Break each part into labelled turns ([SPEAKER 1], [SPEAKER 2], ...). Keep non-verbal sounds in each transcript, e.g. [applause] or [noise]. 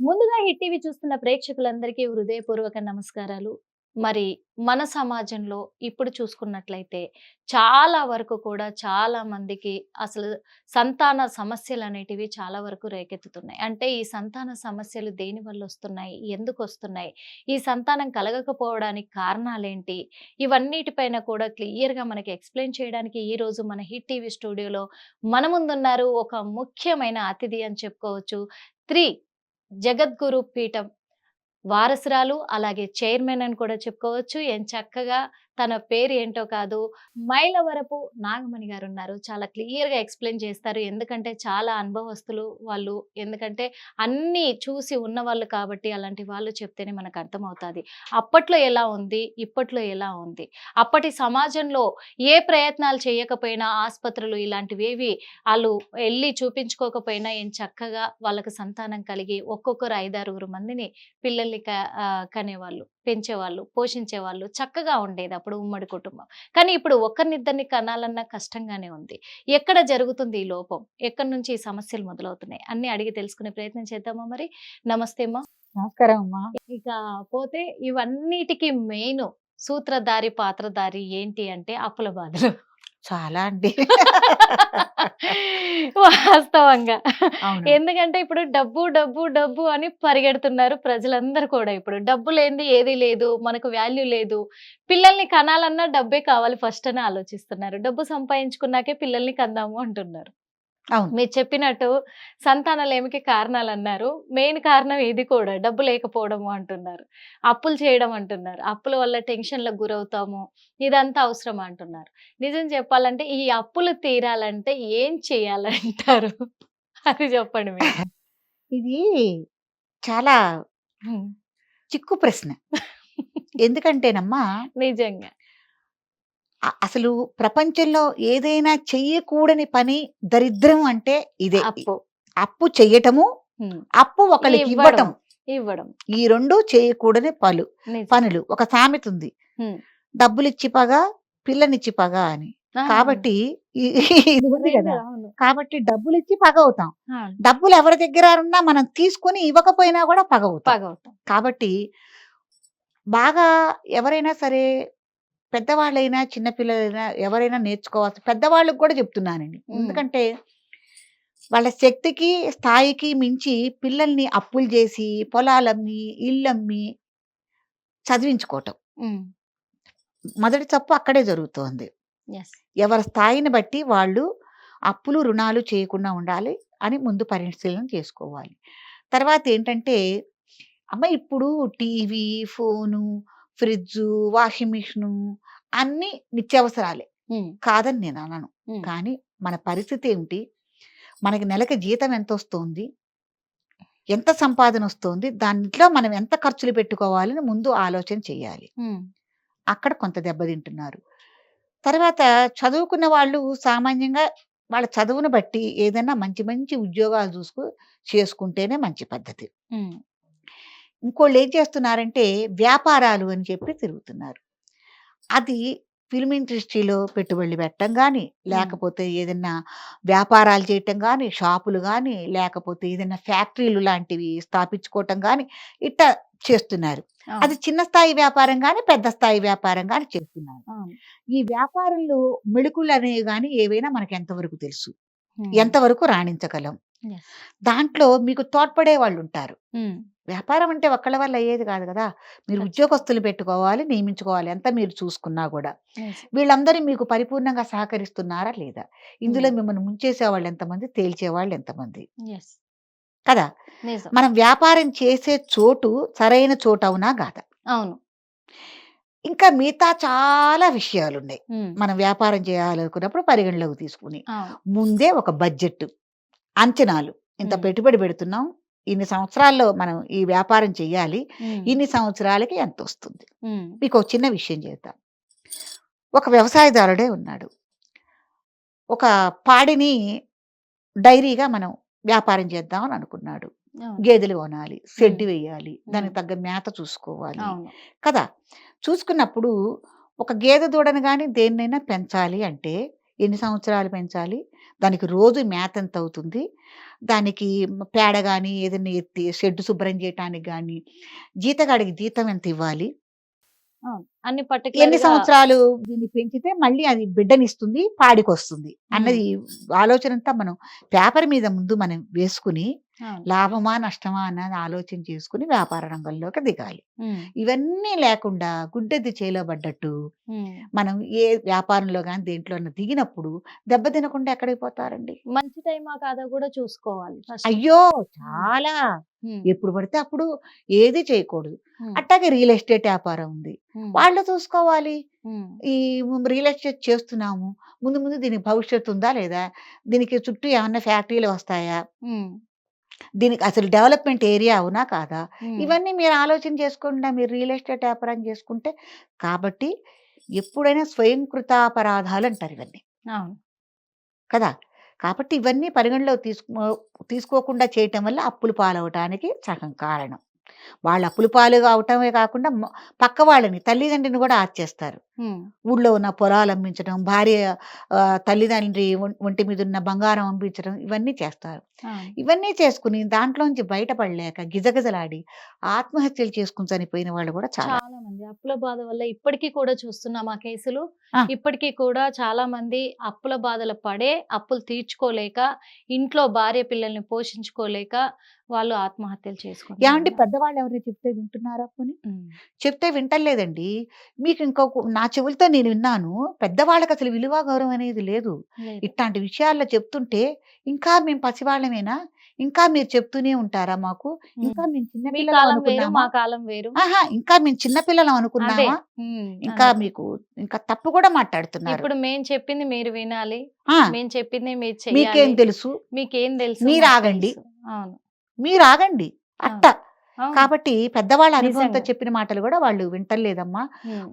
[SPEAKER 1] ముందుగా hit TV చూస్తున్న ప్రేక్షకులందరికీ హృదయపూర్వక నమస్కారాలు. మరి మన సమాజంలో ఇప్పుడు చూసుకున్నట్లయితే చాలా వరకు కూడా చాలా మందికి అసలు సంతాన సమస్యలు అనేటివి చాలా వరకు రేకెత్తుతున్నాయి. అంటే ఈ సంతాన సమస్యలు దేని వల్ల వస్తున్నాయి? ఎందుకు వస్తున్నాయి? ఈ సంతానం కలగకపోవడానికి కారణాలేంటి? ఇవన్నిటిపైన కూడా క్లియర్గా మనకి ఎక్స్ప్లెయిన్ చేయడానికి ఈ రోజు మన హిట్ టీవీ స్టూడియోలో మన ముందున్నారు ఒక ముఖ్యమైన అతిథి అని చెప్పుకోవచ్చు. త్రీ జగద్గురు పీఠం వారసురాలు అలాగే చైర్మన్ అని కూడా చెప్పుకోవచ్చు. ఏం చక్కగా తన పేరు ఏంటో కాదు మైలవరపు నాగమణి గారు ఉన్నారు చాలా క్లియర్గా ఎక్స్ప్లెయిన్ చేస్తారు. ఎందుకంటే చాలా అనుభవస్తులు వాళ్ళు. ఎందుకంటే అన్నీ చూసి ఉన్న వాళ్ళు కాబట్టి అలాంటి వాళ్ళు చెప్తేనే మనకు అర్థమవుతుంది. అప్పట్లో ఎలా ఉంది? ఇప్పట్లో ఎలా ఉంది? అప్పటి సమాజంలో ఏ ప్రయత్నాలు చేయకపోయినా ఆసుపత్రులు ఇలాంటివేవి వాళ్ళు వెళ్ళి చూపించుకోకపోయినా ఏం చక్కగా వాళ్ళకు సంతానం కలిగి ఒక్కొక్కరు ఐదారుగురు మందిని పిల్లల్ని కనేవాళ్ళు. పెంచేవాళ్ళు పోషించేవాళ్ళు చక్కగా ఉండేది అప్పుడు ఉమ్మడి కుటుంబం. కానీ ఇప్పుడు ఒకరినిద్దరిని కనాలన్నా కష్టంగానే ఉంది. ఎక్కడ జరుగుతుంది ఈ లోపం? ఎక్కడి నుంచి ఈ సమస్యలు మొదలవుతున్నాయి? అన్ని అడిగి తెలుసుకునే ప్రయత్నం చేద్దామా మరి? నమస్తే అమ్మా.
[SPEAKER 2] నమస్కారం అమ్మా.
[SPEAKER 1] ఇక పోతే ఇవన్నిటికీ మెయిన్ సూత్రధారి పాత్రధారి ఏంటి అంటే అప్పుల బాధలు.
[SPEAKER 2] చాలా అండి.
[SPEAKER 1] వాస్తవంగా. ఎందుకంటే ఇప్పుడు డబ్బు డబ్బు డబ్బు అని పరిగెడుతున్నారు ప్రజలందరూ కూడా ఇప్పుడు. డబ్బు లేనిది ఏది లేదు మనకు వాల్యూ లేదు. పిల్లల్ని కనాలన్నా డబ్బే కావాలి ఫస్ట్ అని ఆలోచిస్తున్నారు. డబ్బు సంపాదించుకున్నాకే పిల్లల్ని కందాము అంటున్నారు. మీరు చెప్పినట్టు సంతానలేమికి కారణాలు అన్నారు మెయిన్ కారణం ఇది కూడా డబ్బు లేకపోవడము అంటున్నారు. అప్పులు చేయడం అంటున్నారు. అప్పుల వల్ల టెన్షన్లకు గురవుతాము. ఇదంతా అవసరం అంటున్నారు. నిజం చెప్పాలంటే ఈ అప్పులు తీరాలంటే ఏం చేయాలంటారు? అది చెప్పండి మీరు. [laughs]
[SPEAKER 2] ఇది చాలా చిక్కు ప్రశ్న. ఎందుకంటేనమ్మా
[SPEAKER 1] నిజంగా.
[SPEAKER 2] అ- అసలు ప్రపంచంలో ఏదైనా చెయ్యకూడని పని దరిద్రం అంటే ఇదే.
[SPEAKER 1] అప్పు.
[SPEAKER 2] అప్పు చెయ్యటము
[SPEAKER 1] ఉమ్,
[SPEAKER 2] అప్పు ఒకరికి
[SPEAKER 1] ఇవ్వడం.
[SPEAKER 2] ఇవ్వటం
[SPEAKER 1] ఇవ్వడం.
[SPEAKER 2] ఈ రెండు చేయకూడని పలు
[SPEAKER 1] నిజం.
[SPEAKER 2] పనులు. ఒక సామెత ఉంది.
[SPEAKER 1] ఉమ్.
[SPEAKER 2] డబ్బులిచ్చి పగ పిల్లనిచ్చి పగ అని.
[SPEAKER 1] ఆ,
[SPEAKER 2] కాబట్టి ఈ- [laughs] ఇది ఉంది కదా.
[SPEAKER 1] అవును.
[SPEAKER 2] కాబట్టి డబ్బులు ఇచ్చి పగ అవుతాం.
[SPEAKER 1] ఆ,
[SPEAKER 2] డబ్బులు ఎవరి దగ్గర ఉన్నా మనం తీసుకొని ఇవ్వకపోయినా కూడా పగ అవుతాం.
[SPEAKER 1] పగవుతాం
[SPEAKER 2] కాబట్టి బాగా ఎవరైనా సరే పెద్దవాళ్ళైనా చిన్నపిల్లలైనా ఎవరైనా నేర్చుకోవాల్సి పెద్దవాళ్ళకి కూడా చెప్తున్నానండి. ఎందుకంటే వాళ్ళ శక్తికి స్థాయికి మించి పిల్లల్ని అప్పులు చేసి పొలాలమ్మి ఇల్లమ్మి చదివించుకోవటం. మొదటి తప్పు అక్కడే జరుగుతోంది.
[SPEAKER 1] Yes.
[SPEAKER 2] ఎవరి స్థాయిని బట్టి వాళ్ళు అప్పులు రుణాలు చేయకుండా ఉండాలి అని ముందు పరిశీలన చేసుకోవాలి. తర్వాత ఏంటంటే అమ్మ ఇప్పుడు TV phone fridge washing machine అన్నీ నిత్యావసరాలే. కాదని నేను అనను. కానీ మన పరిస్థితి ఏమిటి? మనకి నెలకి జీతం ఎంత వస్తుంది ఎంత సంపాదన వస్తుంది? దాంట్లో మనం ఎంత ఖర్చులు పెట్టుకోవాలని ముందు ఆలోచన చేయాలి. అక్కడ కొంత దెబ్బతింటున్నారు తర్వాత చదువుకున్న వాళ్ళు సామాన్యంగా వాళ్ళ చదువును బట్టి ఏదైనా మంచి మంచి ఉద్యోగాలు చూసుకు చేసుకుంటేనే మంచి పద్ధతి. ఇంకోళ్ళు ఏం చేస్తున్నారంటే వ్యాపారాలు అని చెప్పి తిరుగుతున్నారు అది ఫిల్మ్ ఇండస్ట్రీలో పెట్టుబడులు పెట్టడం కానీ లేకపోతే ఏదైనా వ్యాపారాలు చేయటం కానీ షాపులు కానీ లేకపోతే ఏదైనా ఫ్యాక్టరీలు లాంటివి స్థాపించుకోవటం కానీ ఇట్లా చేస్తున్నారు. అది చిన్న స్థాయి వ్యాపారం కానీ పెద్ద స్థాయి వ్యాపారం కానీ చేస్తున్నారు. ఈ వ్యాపారంలో మెళుకులు అనేవి కానీ ఏవైనా మనకి ఎంతవరకు తెలుసు ఎంతవరకు రాణించగలం. దాంట్లో మీకు తోడ్పడే వాళ్ళు ఉంటారు వ్యాపారం అంటే ఒక్కళ్ళ వల్ల అయ్యేది కాదు కదా! మీరు. ఉద్యోగస్తులు పెట్టుకోవాలి నియమించుకోవాలి ఎంత మీరు చూసుకున్నా కూడా. వీళ్ళందరూ మీకు పరిపూర్ణంగా సహకరిస్తున్నారా లేదా? ఇందులో మిమ్మల్ని ముంచేసే వాళ్ళు ఎంతమంది? తేల్చే వాళ్ళు ఎంతమంది. కదా! మనం వ్యాపారం చేసే చోటు సరైన చోటు అవునా కాదా?
[SPEAKER 1] అవును.
[SPEAKER 2] ఇంకా మిగతా చాలా విషయాలు ఉన్నాయి మనం వ్యాపారం చేయాలనుకున్నప్పుడు పరిగణలోకి తీసుకుని. ముందే ఒక బడ్జెట్ అంచనాలు. ఇంత. పెట్టుబడి పెడుతున్నాం. ఇన్ని సంవత్సరాల్లో మనం ఈ వ్యాపారం చేయాలి. ఇన్ని సంవత్సరాలకి ఎంత వస్తుంది మీకు ఒక చిన్న విషయం చెప్తాను ఒక వ్యవసాయదారుడే ఉన్నాడు. ఒక పాడిని డైరీగా మనం వ్యాపారం చేద్దాం అని అనుకున్నాడు. గేదెలు కొనాలి షెడ్ వేయాలి దానికి. తగ్గ మేత చూసుకోవాలి కదా! చూసుకున్నప్పుడు ఒక గేదె దూడను కానీ దేన్నైనా పెంచాలి అంటే ఎన్ని సంవత్సరాలు పెంచాలి? దానికి రోజు మేత ఎంత అవుతుంది? దానికి పేడ కానీ ఏదైనా ఎత్తి షెడ్ శుభ్రం చేయటానికి కానీ జీతగాడికి జీతం ఎంత ఇవ్వాలి.
[SPEAKER 1] అన్ని
[SPEAKER 2] ఎన్ని సంవత్సరాలు దీన్ని పెంచితే మళ్ళీ అది బిడ్డనిస్తుంది పాడికి వస్తుంది అన్నది ఆలోచన అంతా మనం పేపర్ మీద ముందు మనం వేసుకుని లాభమా నష్టమా అన్నది ఆలోచన చేసుకుని వ్యాపార రంగంలోకి దిగాలి. ఇవన్నీ లేకుండా గుడ్డెద్ది చేలో పడ్డట్టు మనం ఏ వ్యాపారంలో కానీ దేంట్లో దిగినప్పుడు దెబ్బ తినకుండా ఎక్కడికి పోతారండి
[SPEAKER 1] మంచి టైమా కాదా కూడా చూసుకోవాలి.
[SPEAKER 2] అయ్యో! చాలా. ఎప్పుడు పడితే అప్పుడు ఏది చేయకూడదు. అట్టాగే రియల్ ఎస్టేట్ వ్యాపారం ఉంది. వాళ్ళు చూసుకోవాలి. ఈ రియల్ ఎస్టేట్ చేస్తున్నాము. ముందు ముందు దీనికి భవిష్యత్తు ఉందా లేదా? దీనికి చుట్టూ ఏమన్నా ఫ్యాక్టరీలు వస్తాయా? దీనికి అసలు డెవలప్మెంట్ ఏరియా అవునా కాదా? ఇవన్నీ మీరు ఆలోచన చేసుకుండా మీరు రియల్ ఎస్టేట్ వ్యాపారం చేసుకుంటే కాబట్టి ఎప్పుడైనా స్వయం కృతాపరాధాలు అంటారు ఇవన్నీ.
[SPEAKER 1] అవును.
[SPEAKER 2] కదా? కాబట్టి ఇవన్నీ పరిగణలో తీసుకో తీసుకోకుండా చేయటం వల్ల అప్పులు పాలవటానికి సగం కారణం. వాళ్ళు అప్పులు పాలు అవటమే కాకుండా పక్క వాళ్ళని తల్లిదండ్రిని కూడా ఆర్చేస్తారు.
[SPEAKER 1] ఉమ్,
[SPEAKER 2] ఊళ్ళో ఉన్న పొలాలు అమ్మించడం భార్య తల్లిదండ్రి ఒంటి మీద ఉన్న బంగారం అమ్మించడం ఇవన్నీ చేస్తారు. ఇవన్నీ చేసుకుని దాంట్లోంచి బయటపడలేక గిజగిజలాడి ఆత్మహత్యలు చేసుకుని చనిపోయిన వాళ్ళు కూడా చాలా.
[SPEAKER 1] మంది అప్పుల బాధ వల్ల ఇప్పటికీ కూడా చూస్తున్నాం ఆ కేసులు. ఇప్పటికీ కూడా చాలా మంది అప్పుల బాధలు పడే అప్పులు తీర్చుకోలేక ఇంట్లో భార్య పిల్లల్ని పోషించుకోలేక వాళ్ళు ఆత్మహత్యలు
[SPEAKER 2] ఏమంటే
[SPEAKER 1] చేసుకుంటారు
[SPEAKER 2] పెద్దవాళ్ళు ఎవరైనా చెప్తే వింటున్నారా పోనీ? చెప్తే వింటలేదండి. మీకు ఇంకొక నా చెవులతో నేను విన్నాను. పెద్దవాళ్ళకి అసలు విలువ గౌరవం అనేది లేదు. ఇట్లాంటి విషయాల్లో చెప్తుంటే ఇంకా మేము పసివాళ్ళమేనా? ఇంకా మీరు చెప్తూనే ఉంటారా మాకు? ఇంకా మేము ఆహా! ఇంకా మేము చిన్నపిల్లలం
[SPEAKER 1] అదే.
[SPEAKER 2] అనుకున్నామా ఇంకా. మీకు ఇంకా తప్పు కూడా మాట్లాడుతున్నారు.
[SPEAKER 1] ఇప్పుడు మేం చెప్పింది మీరు వినాలి.
[SPEAKER 2] ఆ,
[SPEAKER 1] మేం చెప్పింది మీరు
[SPEAKER 2] మీకేం తెలుసు?
[SPEAKER 1] మీకేం తెలుసు
[SPEAKER 2] మీరు ఆగండి. మీరు ఆగండి. అట్ట. కాబట్టి పెద్దవాళ్ళ అనుభవంతో. చెప్పిన మాటలు కూడా వాళ్ళు వింటలేదమ్మా.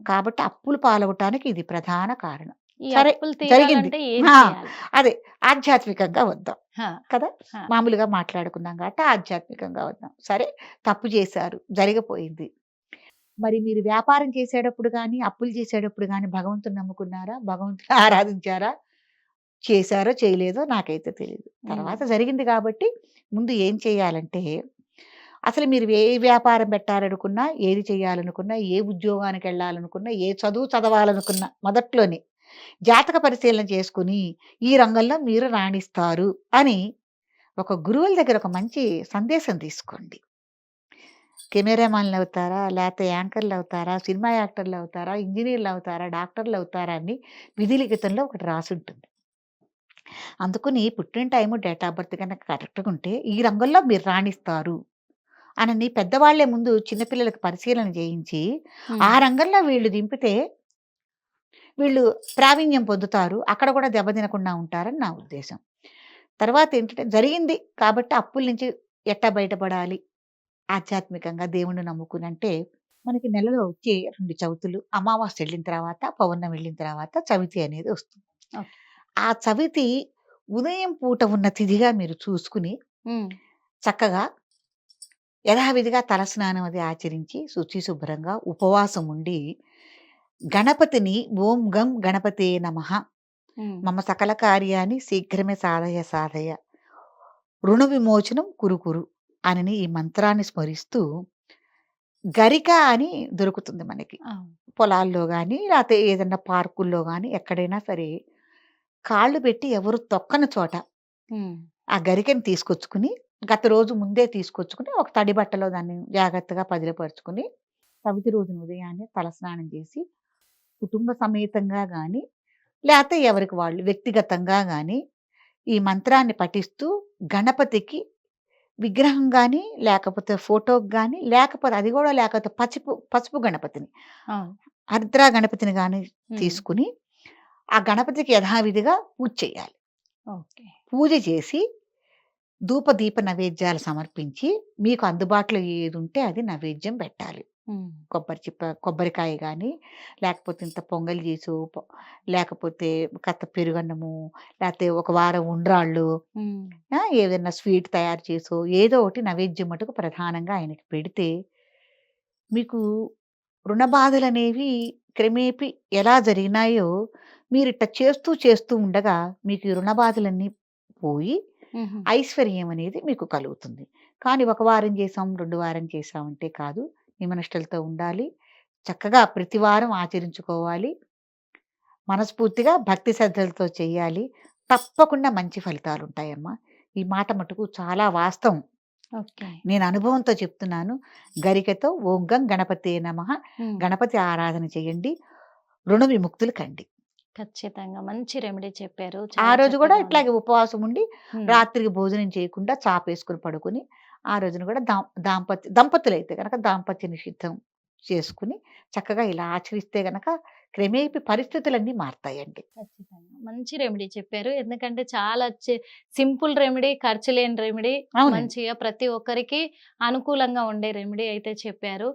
[SPEAKER 2] కాబట్టి అప్పులు పాలవటానికి ఇది ప్రధాన కారణం. జరిగింది. అదే ఆధ్యాత్మికంగా వద్దాం. కదా. మామూలుగా మాట్లాడుకున్నాం కాబట్టి ఆధ్యాత్మికంగా వద్దాం. సరే తప్పు చేశారు జరిగిపోయింది. మరి మీరు వ్యాపారం చేసేటప్పుడు కానీ అప్పులు చేసేటప్పుడు కానీ భగవంతుని నమ్ముకున్నారా? భగవంతుని [laughs] ఆరాధించారా? చేశారో చేయలేదో నాకైతే తెలియదు తర్వాత జరిగింది కాబట్టి ముందు ఏం చేయాలంటే అసలు మీరు ఏ వ్యాపారం పెట్టాలనుకున్నా ఏది చేయాలనుకున్నా ఏ ఉద్యోగానికి వెళ్ళాలనుకున్నా ఏ చదువు చదవాలనుకున్నా మొదట్లోనే జాతక పరిశీలన చేసుకుని ఈ రంగంలో మీరు రాణిస్తారు అని ఒక గురువుల దగ్గర ఒక మంచి సందేశం తీసుకోండి. కెమెరామాన్లు అవుతారా? లేకపోతే యాంకర్లు అవుతారా? సినిమా యాక్టర్లు అవుతారా? ఇంజనీర్లు అవుతారా? డాక్టర్లు అవుతారా? అని విధి లిఖితంలో ఒకటి రాసి ఉంటుంది అందుకని పుట్టిన టైము డేట్ ఆఫ్ బర్త్ కనుక కరెక్ట్గా ఉంటే ఈ రంగంలో మీరు రాణిస్తారు. అని పెద్దవాళ్ళే ముందు చిన్నపిల్లలకు పరిశీలన చేయించి. ఆ రంగంలో వీళ్ళు దింపితే వీళ్ళు ప్రావీణ్యం పొందుతారు అక్కడ కూడా దెబ్బతినకుండా ఉంటారని నా ఉద్దేశం తర్వాత ఏంటంటే జరిగింది కాబట్టి అప్పుల నుంచి ఎట్టా బయటపడాలి ఆధ్యాత్మికంగా దేవుణ్ణి నమ్ముకుని అంటే మనకి నెలలో వచ్చే రెండు చవితులు అమావాస్య వెళ్ళిన తర్వాత పౌర్ణమి వెళ్ళిన తర్వాత చవితి అనేది వస్తుంది. ఆ చవితి ఉదయం పూట ఉన్న తిథిగా మీరు చూసుకుని. చక్కగా యథావిధిగా తలస్నానం అది ఆచరించి శుచి శుభ్రంగా ఉపవాసం ఉండి గణపతిని ఓం గం గణపతే నమః. మమ సకల కార్యాన్ని శీఘ్రమే సాధయ సాధయ రుణ విమోచనం కురు కురు అని ఈ మంత్రాన్ని స్మరిస్తూ గరిక అని దొరుకుతుంది మనకి. పొలాల్లో కానీ లేకపోతే ఏదన్నా పార్కుల్లో కానీ ఎక్కడైనా సరే కాళ్ళు పెట్టి ఎవరు తొక్కని చోట. ఆ గరికెని తీసుకొచ్చుకుని గత రోజు ముందే తీసుకొచ్చుకుని ఒక తడి బట్టలో దాన్ని జాగ్రత్తగా పదిలపరుచుకుని చవితి రోజున ఉదయాన్నే తలస్నానం చేసి కుటుంబ సమేతంగా కానీ లేకపోతే ఎవరికి వాళ్ళు వ్యక్తిగతంగా కానీ ఈ మంత్రాన్ని పఠిస్తూ గణపతికి విగ్రహం కానీ లేకపోతే ఫోటోకి కానీ లేకపోతే అది కూడా లేకపోతే పసుపు పసుపు గణపతిని
[SPEAKER 1] అవును.
[SPEAKER 2] హరిద్రా గణపతిని కానీ. తీసుకుని ఆ గణపతికి యథావిధిగా పూజ చేయాలి
[SPEAKER 1] ఓకే
[SPEAKER 2] పూజ చేసి ధూప దీప నైవేద్యాలు సమర్పించి మీకు అందుబాటులో ఏది ఉంటే అది నైవేద్యం పెట్టాలి. కొబ్బరి చిప్ప కొబ్బరికాయ కానీ లేకపోతే ఇంత పొంగల్ చేసు లేకపోతే కత్త పెరుగన్నము లేకపోతే ఒక వారం ఉండ్రాళ్ళు ఏదైనా స్వీట్ తయారు చేసో ఏదో ఒకటి నైవేద్యం మటుకు ప్రధానంగా ఆయనకి పెడితే మీకు రుణ బాధలు అనేవి క్రమేపీ ఎలా జరిగినాయో మీరు ఇట్ట చేస్తూ చేస్తూ ఉండగా మీకు ఈ రుణ బాధలన్నీ పోయి. ఐశ్వర్యం అనేది మీకు కలుగుతుంది. కానీ ఒక వారం చేసాం, 2 వారం చేసామంటే కాదు. నియమనిష్టలతో ఉండాలి. చక్కగా ప్రతి వారం ఆచరించుకోవాలి. మనస్ఫూర్తిగా భక్తి శ్రద్ధలతో చేయాలి. తప్పకుండా మంచి ఫలితాలుంటాయమ్మా. ఈ మాట మటుకు చాలా వాస్తవం. నేను అనుభవంతో చెప్తున్నాను. గరికతో ఓం గం గణపతే నమః. గణపతి ఆరాధన చేయండి. రుణ విముక్తులు కండి.
[SPEAKER 1] ఖచ్చితంగా. మంచి రెమెడీ చెప్పారు.
[SPEAKER 2] ఆ రోజు కూడా. ఇట్లాగే ఉపవాసం ఉండి. రాత్రికి భోజనం చేయకుండా చాపేసుకొని పడుకొని, ఆ రోజున కూడా దా దాంపత్య దంపతులైతే గనక దాంపత్య నిషిద్ధం చేసుకొని, చక్కగా ఇలా ఆచరిస్తే గనక క్రమేపీ పరిస్థితులన్నీ మారతాయండి.
[SPEAKER 1] ఖచ్చితంగా. మంచి రెమెడీ చెప్పారు. ఎందుకంటే చాలా సింపుల్ రెమెడీ, ఖర్చు లేని రెమెడీ. మంచిగా ప్రతి ఒక్కరికి అనుకూలంగా ఉండే రెమెడీ అయితే చెప్పారు.